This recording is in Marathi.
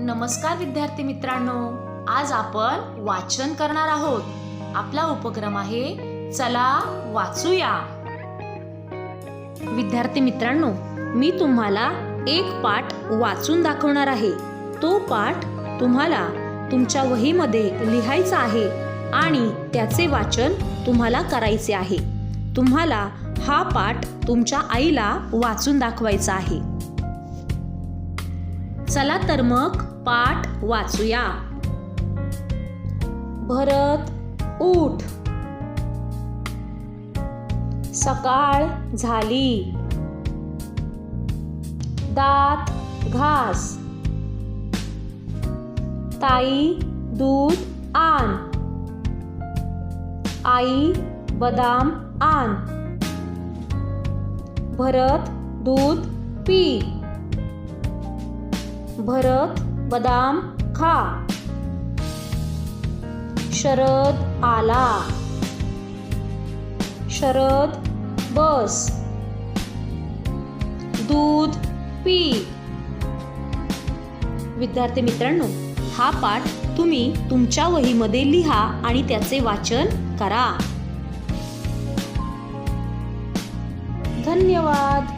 नमस्कार विद्यार्थी मित्रांनो आज आपण वाचन करणार आहोत. आपला उपक्रम आहे चला वाचूया. विद्यार्थी मित्रांनो मी तुम्हाला एक पाठ वाचून दाखवणार आहे. तो पाठ तुम्हाला तुमच्या वहीमध्ये लिहायचा आहे आणि त्याचे वाचन तुम्हाला करायचे आहे. तुम्हाला हा पाठ तुमच्या आईला वाचून दाखवायचा आहे. चला तर मग पाठ वाचूया. भरत उठ. सकाळ झाली. दात घास. ताई दूध आण. आई बदाम आण. भरत दूध पी. भरत बदाम खा. शरद आला. शरद बस. दूध पी. विद्यार्थी मित्रांनो हा पाठ तुम्ही तुमच्या वहीमध्ये लिहा आणि त्याचे वाचन करा. धन्यवाद.